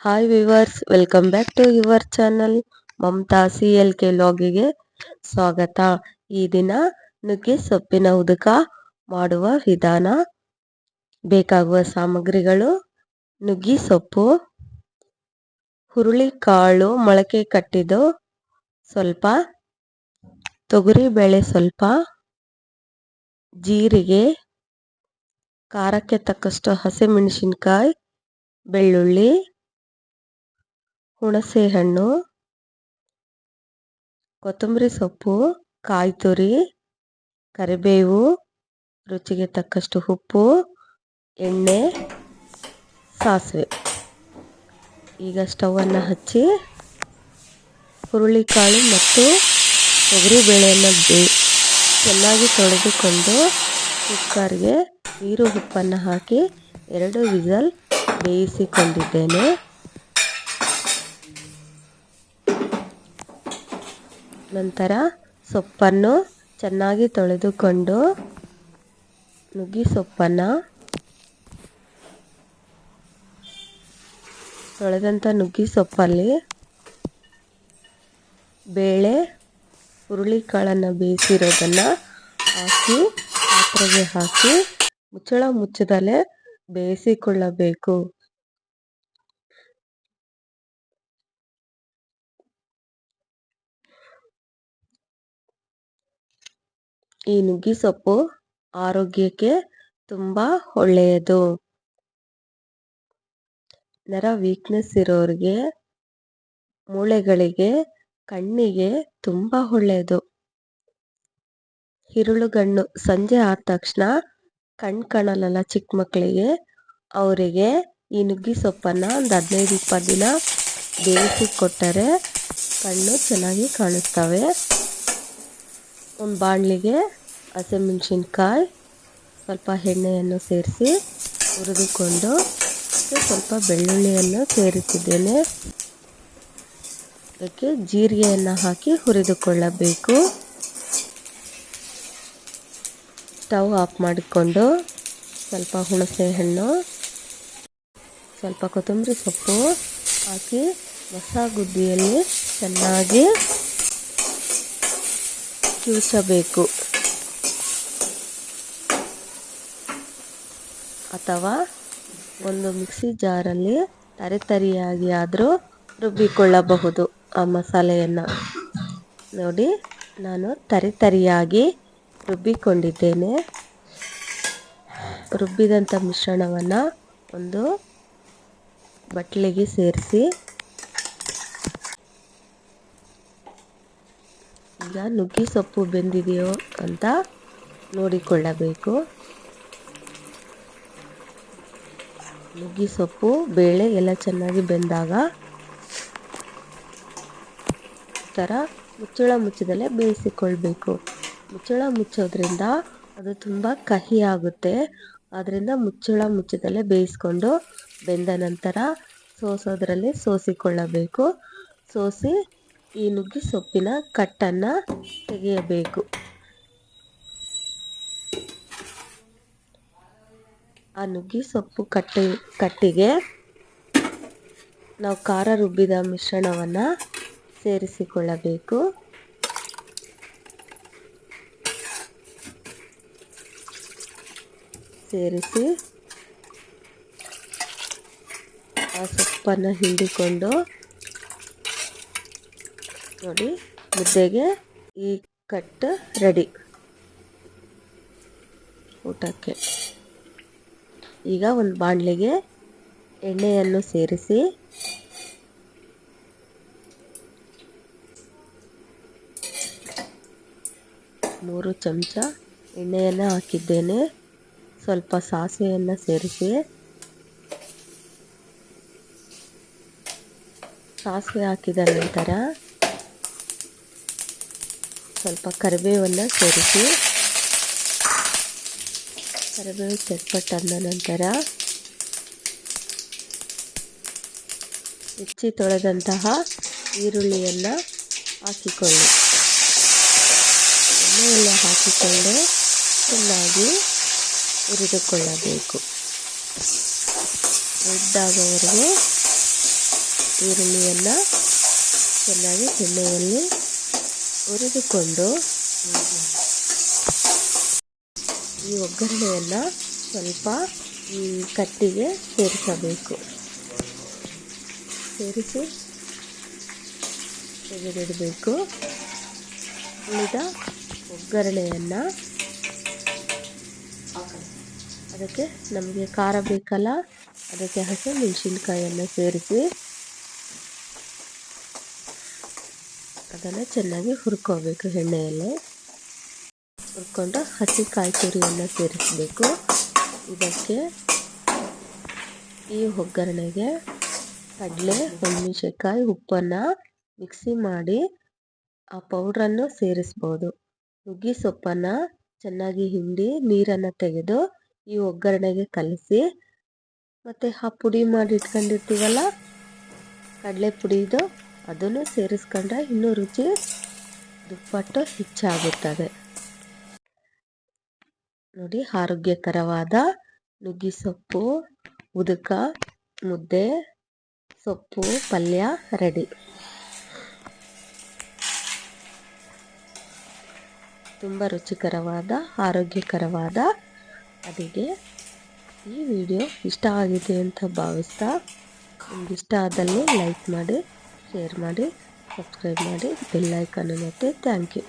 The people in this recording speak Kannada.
Hi viewers welcome back to your channel Mamata C L K ಲಾಗಿಗೆ ಸ್ವಾಗತ. ಈ ದಿನ ನುಗ್ಗೆ ಸೊಪ್ಪಿನ ಉದಕ ಮಾಡುವ ವಿಧಾನ, ಬೇಕಾಗುವ ಸಾಮಗ್ರಿಗಳು, ನುಗ್ಗಿ ಸೊಪ್ಪು ಹುರುಳಿ ಕಾಳು ಮೊಳಕೆ ಕಟ್ಟಿದ್ದು ಸ್ವಲ್ಪ, ತೊಗರಿ ಬೇಳೆ ಸ್ವಲ್ಪ, ಜೀರಿಗೆ, ಖಾರಕ್ಕೆ ತಕ್ಕಷ್ಟು ಹಸಿಮೆಣಸಿನ್ಕಾಯಿ, ಬೆಳ್ಳುಳ್ಳಿ ಹುಣಸೆ ಹಣ್ಣು ಕೊತ್ತಂಬರಿ ಸೊಪ್ಪು, ಕಾಯಿ ತುರಿ, ಕರಿಬೇವು, ರುಚಿಗೆ ತಕ್ಕಷ್ಟು ಉಪ್ಪು, ಎಣ್ಣೆ, ಸಾಸಿವೆ. ಈಗ ಸ್ಟವನ್ನು ಹಚ್ಚಿ ಹುರುಳಿಕಾಳು ಮತ್ತು ತೊಗರಿಬೇಳೆಯನ್ನು ಬೇ ಚೆನ್ನಾಗಿ ತೊಳೆದುಕೊಂಡು ಕುಕ್ಕರ್ಗೆ ನೀರು ಉಪ್ಪನ್ನು ಹಾಕಿ ಎರಡು ವಿಸಲ್ ಬೇಯಿಸಿಕೊಂಡಿದ್ದೇನೆ. ನಂತರ ಸೊಪ್ಪನ್ನು ಚೆನ್ನಾಗಿ ತೊಳೆದುಕೊಂಡು ನುಗ್ಗಿ ಸೊಪ್ಪನ್ನು ತೊಳೆದಂಥ ನುಗ್ಗಿ ಸೊಪ್ಪಲ್ಲಿ ಬೇಳೆ, ಹುರುಳಿಕಾಳನ್ನು ಬೇಯಿಸಿರೋದನ್ನು ಹಾಕಿ, ಪಾತ್ರೆಗೆ ಹಾಕಿ ಮುಚ್ಚಳ ಮುಚ್ಚದಲೇ ಬೇಯಿಸಿಕೊಳ್ಳಬೇಕು. ಈ ನುಗ್ಗಿ ಸೊಪ್ಪು ಆರೋಗ್ಯಕ್ಕೆ ತುಂಬ ಒಳ್ಳೆಯದು. ನರ ವೀಕ್ನೆಸ್ ಇರೋರಿಗೆ, ಮೂಳೆಗಳಿಗೆ, ಕಣ್ಣಿಗೆ ತುಂಬ ಒಳ್ಳೆಯದು. ಹಿರುಳುಗಣ್ಣು ಸಂಜೆ ಆದ ತಕ್ಷಣ ಕಣ್ ಕಾಣಲ್ಲ ಚಿಕ್ಕ ಮಕ್ಕಳಿಗೆ, ಅವರಿಗೆ ಈ ನುಗ್ಗಿ ಸೊಪ್ಪನ್ನು ಒಂದು ಹದಿನೈದು, ಇಪ್ಪತ್ತು ದಿನ ಬೇಯಿಸಿ ಕೊಟ್ಟರೆ ಕಣ್ಣು ಚೆನ್ನಾಗಿ ಕಾಣಿಸ್ತವೆ ಒಂದು ಬಾಣಲಿಗೆ ಹಸಿಮೆಣ್ಸಿನ್ಕಾಯಿ ಸ್ವಲ್ಪ ಎಣ್ಣೆಯನ್ನು ಸೇರಿಸಿ ಹುರಿದುಕೊಂಡು ಸ್ವಲ್ಪ ಬೆಳ್ಳುಳ್ಳಿಯನ್ನು ಸೇರಿಸಿದ್ದೇನೆ. ಅದಕ್ಕೆ ಜೀರಿಗೆಯನ್ನು ಹಾಕಿ ಹುರಿದುಕೊಳ್ಳಬೇಕು. ಸ್ಟವ್ ಆಫ್ ಮಾಡಿಕೊಂಡು ಸ್ವಲ್ಪ ಹುಣಸೆ ಹಣ್ಣು ಸ್ವಲ್ಪ ಕೊತ್ತಂಬರಿ ಸೊಪ್ಪು ಹಾಕಿ ಮಸಾಗುದ್ದಿಯಲ್ಲಿ ಚೆನ್ನಾಗಿ ಕಿವುಚಬೇಕು. ಅಥವಾ ಒಂದು ಮಿಕ್ಸಿ ಜಾರಲ್ಲಿ ತರಿತರಿಯಾಗಿ ಆದರೂ ರುಬ್ಬಿಕೊಳ್ಳಬಹುದು ಆ ಮಸಾಲೆಯನ್ನು. ನೋಡಿ, ನಾನು ತರಿತರಿಯಾಗಿ ರುಬ್ಬಿಕೊಂಡಿದ್ದೇನೆ. ರುಬ್ಬಿದಂಥ ಮಿಶ್ರಣವನ್ನು ಒಂದು ಬಟ್ಟಲಿಗೆ ಸೇರಿಸಿ. ಈಗ ನುಗ್ಗಿ ಸೊಪ್ಪು ಬೆಂದಿದೆಯೋ ಅಂತ ನೋಡಿಕೊಳ್ಳಬೇಕು. ನುಗ್ಗಿ ಸೊಪ್ಪು, ಬೇಳೆ ಎಲ್ಲ ಚೆನ್ನಾಗಿ ಬೆಂದಾಗ ಥರ ಮುಚ್ಚಳ ಮುಚ್ಚದಲ್ಲೇ ಬೇಯಿಸಿಕೊಳ್ಬೇಕು. ಮುಚ್ಚಳ ಮುಚ್ಚೋದ್ರಿಂದ ಅದು ತುಂಬ ಕಹಿ ಆಗುತ್ತೆ. ಆದ್ದರಿಂದ ಮುಚ್ಚಳ ಮುಚ್ಚದಲ್ಲೇ ಬೇಯಿಸ್ಕೊಂಡು ಬೆಂದ ನಂತರ ಸೋಸೋದ್ರಲ್ಲಿ ಸೋಸಿಕೊಳ್ಳಬೇಕು. ಸೋಸಿ ಈ ನುಗ್ಗಿ ಸೊಪ್ಪಿನ ಕಟ್ಟನ್ನು ತೆಗೆಯಬೇಕು. ಆ ನುಗ್ಗಿ ಸೊಪ್ಪು ಕಟ್ಟಿ, ಕಟ್ಟಿಗೆ ನಾವು ಖಾರ ರುಬ್ಬಿದ ಮಿಶ್ರಣವನ್ನು ಸೇರಿಸಿಕೊಳ್ಳಬೇಕು. ಸೇರಿಸಿ ಆ ಸೊಪ್ಪನ್ನು ಹಿಂಡಿಕೊಂಡು ನೋಡಿ ಮುದ್ದೆಗೆ ಈ ಕಟ್ ರೆಡಿ ಊಟಕ್ಕೆ. ಈಗ ಒಂದು ಬಾಣಲೆಗೆ ಎಣ್ಣೆಯನ್ನು ಸೇರಿಸಿ ಮೂರು ಚಮಚ ಎಣ್ಣೆಯನ್ನು ಹಾಕಿದ್ದೇನೆ. ಸ್ವಲ್ಪ ಸಾಸಿವೆಯನ್ನು ಸೇರಿಸಿ. ಸಾಸಿವೆ ಹಾಕಿದ ನಂತರ ಸ್ವಲ್ಪ ಕರಿಬೇವನ್ನು ಸೇರಿಸಿ. ಕರಿಬೇವು ಚಟ್ಪಟ್ಟಂದ ನಂತರ ಹೆಚ್ಚಿ ತೊಳೆದಂತಹ ಈರುಳ್ಳಿಯನ್ನು ಹಾಕಿಕೊಳ್ಳಿ. ಎಣ್ಣೆಯನ್ನು ಹಾಕಿಕೊಂಡು ಚೆನ್ನಾಗಿ ಹುರಿದುಕೊಳ್ಳಬೇಕು. ರೆಡ್ ಆಗೋವರೆಗೂ ಈರುಳ್ಳಿಯನ್ನು ಚೆನ್ನಾಗಿ ಎಣ್ಣೆಯಲ್ಲಿ ಹುರಿದುಕೊಂಡು ಈ ಒಗ್ಗರಣೆಯನ್ನು ಸ್ವಲ್ಪ ಈ ಕಟ್ಟಿಗೆ ಸೇರಿಸಬೇಕು. ಸೇರಿಸಿ ತೆಗೆದಿಡಬೇಕು. ಉಳಿದ ಒಗ್ಗರಣೆಯನ್ನು ಅದಕ್ಕೆ ನಮಗೆ ಖಾರ ಬೇಕಲ್ಲ, ಅದಕ್ಕೆ ಹಸಿ ಮೆಣಸಿನ್ಕಾಯನ್ನು ಸೇರಿಸಿ ಅದನ್ನು ಚೆನ್ನಾಗಿ ಹುರ್ಕೋಬೇಕು ಎಣ್ಣೆಯಲ್ಲಿ. ಹುರ್ಕೊಂಡು ಹಸಿ ಕಾಯಿ ತುರಿಯನ್ನು ಸೇರಿಸಬೇಕು. ಇದಕ್ಕೆ ಈ ಒಗ್ಗರಣೆಗೆ ಕಡಲೆ ಹುಣಸೆಕಾಯಿ ಉಪ್ಪನ್ನು ಮಿಕ್ಸಿ ಮಾಡಿ ಆ ಪೌಡ್ರನ್ನು ಸೇರಿಸ್ಬೋದು. ನುಗ್ಗಿ ಸೊಪ್ಪನ್ನು ಚೆನ್ನಾಗಿ ಹಿಂಡಿ ನೀರನ್ನು ತೆಗೆದು ಈ ಒಗ್ಗರಣೆಗೆ ಕಲಸಿ, ಮತ್ತು ಆ ಪುಡಿ ಮಾಡಿ ಇಟ್ಕೊಂಡಿರ್ತೀವಲ್ಲ, ಕಡಲೆ ಪುಡಿದು ಅದನ್ನು ಸೇರಿಸ್ಕೊಂಡ್ರೆ ಇನ್ನೂ ರುಚಿ ದುಪ್ಪಟ್ಟು ಹೆಚ್ಚಾಗುತ್ತದೆ. ನೋಡಿ, ಆರೋಗ್ಯಕರವಾದ ನುಗ್ಗೆ ಸೊಪ್ಪು, ಉದಕ, ಮುದ್ದೆ, ಸೊಪ್ಪು, ಪಲ್ಯ, ರೆಡಿ. ತುಂಬ ರುಚಿಕರವಾದ, ಆರೋಗ್ಯಕರವಾದ ಅಡಿಗೆ. ಈ ವಿಡಿಯೋ ಇಷ್ಟ ಆಗಿದೆ ಅಂತ ಭಾವಿಸ್ತಾ, ನಿಮ್ಗೆ ಇಷ್ಟ ಆದಲ್ಲಿ ಲೈಕ್ ಮಾಡಿ, ಶೇರ್ ಮಾಡಿ, ಸಬ್ಸ್ಕ್ರೈಬ್ ಮಾಡಿ ಬೆಲ್ಲೈಕನ್ನು ಮತ್ತೆ ಥ್ಯಾಂಕ್ ಯು.